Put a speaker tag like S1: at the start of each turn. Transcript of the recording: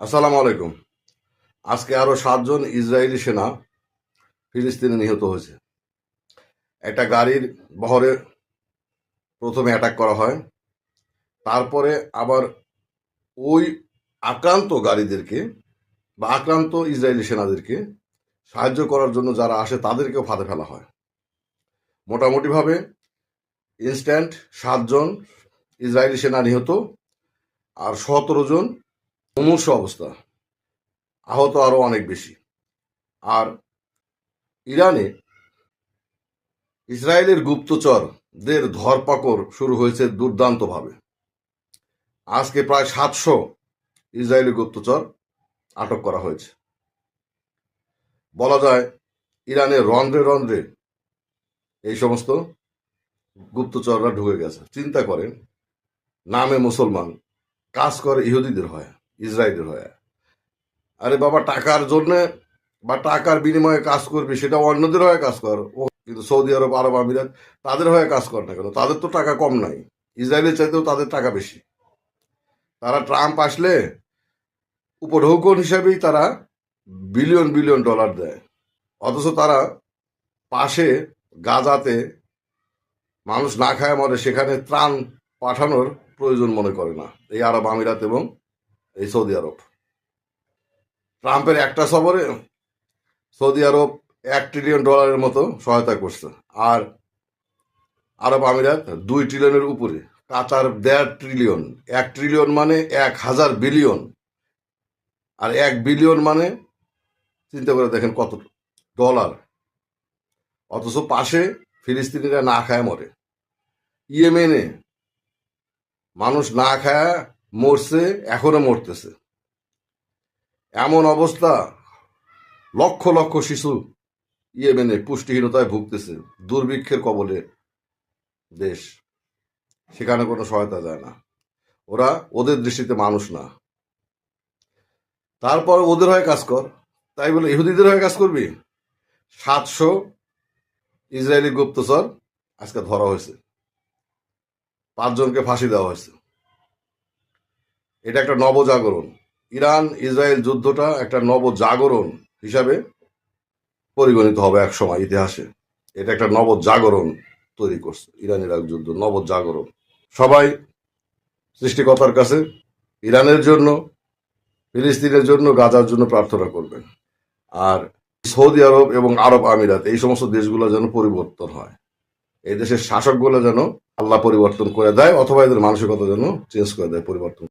S1: আসসালামু আলাইকুম। আজকে আরও সাতজন ইসরায়েলি সেনা ফিলিস্তিনে নিহত হয়েছে। একটা গাড়ির বহরে প্রথমে অ্যাটাক করা হয়, তারপরে আবার ওই আক্রান্ত গাড়িদেরকে বা আক্রান্ত ইসরায়েলি সেনাদেরকে সাহায্য করার জন্য যারা আসে তাদেরকেও ফাঁদে ফেলা হয়। মোটামুটিভাবে ইনস্ট্যান্ট সাতজন ইসরায়েলি সেনা নিহত, আর সতেরো জন মুমূর্ষ অবস্থা। আহত আরও অনেক বেশি। আর ইরানে ইসরায়েলের গুপ্তচরদের ধরপাকড় শুরু হয়েছে দুর্দান্তভাবে। আজকে প্রায় সাতশো ইসরায়েলি গুপ্তচর আটক করা হয়েছে। বলা যায় ইরানের রন্ধ্রে রন্ধ্রে এই সমস্ত গুপ্তচররা ঢুকে গেছে। চিন্তা করেন, নামে মুসলমান, কাজ করে ইহুদিদের হয়। ইসরায়েলের হয়। আরে বাবা, টাকার জন্য বা টাকার বিনিময়ে কাজ করবি সেটা অন্যদের হয়ে কাজ কর। ও, কিন্তু সৌদি আরব আরব আমিরাত, তাদের হয়ে কাজ কর না কেন? তাদের তো টাকা কম নাই। ইসরায়েলের চাইতেও তাদের টাকা বেশি। তারা ট্রাম্প আসলে উপঢৌকন হিসাবেই তারা বিলিয়ন বিলিয়ন ডলার দেয়। অথচ তারা পাশে গাজাতে মানুষ না খায় মরে সেখানে ত্রাণ পাঠানোর প্রয়োজন মনে করে না। এই আরব আমিরাত এবং এই সৌদি আরব। ট্রাম্পের একটা সফরে সৌদি আরব এক ট্রিলিয়ন ডলারের মতো সহায়তা করছে। আর আরব আমিরাত দুই ট্রিলিয়নের উপরে। কাতার দেড় ট্রিলিয়ন এক ট্রিলিয়ন মানে এক হাজার বিলিয়ন আর এক বিলিয়ন মানে চিন্তা করে দেখেন কত ডলার অথচ পাশে ফিলিস্তিনিরা না খায় মরে। ইয়েমেনে মানুষ না খায় মরছে, এখনও মরতেছে। এমন অবস্থা, লক্ষ লক্ষ শিশু ইয়েমেনে পুষ্টিহীনতায় ভুগতেছে, দুর্ভিক্ষের কবলে দেশ। সেখানে কোনো সহায়তা যায় না। ওরা ওদের দৃষ্টিতে মানুষ না। তারপর ওদের হয়ে কাজ কর। তাই বলে, ইহুদিদের হয়ে কাজ করবি? সাতশো ইসরায়েলি গুপ্তচর আজকে ধরা হয়েছে। পাঁচজনকে ফাঁসি দেওয়া হয়েছে। এটা একটা নবজাগরণ। ইরান, ইসরায়েল যুদ্ধটা একটা নবজাগরণ হিসাবে পরিগণিত হবে এক সময় ইতিহাসে। এটা একটা নবজাগরণ তৈরি করছে ইরান ইরাক যুদ্ধ, নবজাগরণ। সবাই সৃষ্টিকর্তার কাছে ইরানের জন্য, ফিলিস্তিনের জন্য, গাজার জন্য প্রার্থনা করবেন। আর সৌদি আরব এবং আরব আমিরাত, এই সমস্ত দেশগুলো যেন পরিবর্তন হয়। এই দেশের শাসকগুলো যেন আল্লাহ পরিবর্তন করে দেয়, অথবা এদের মানসিকতা যেন চেঞ্জ করে দেয়, পরিবর্তন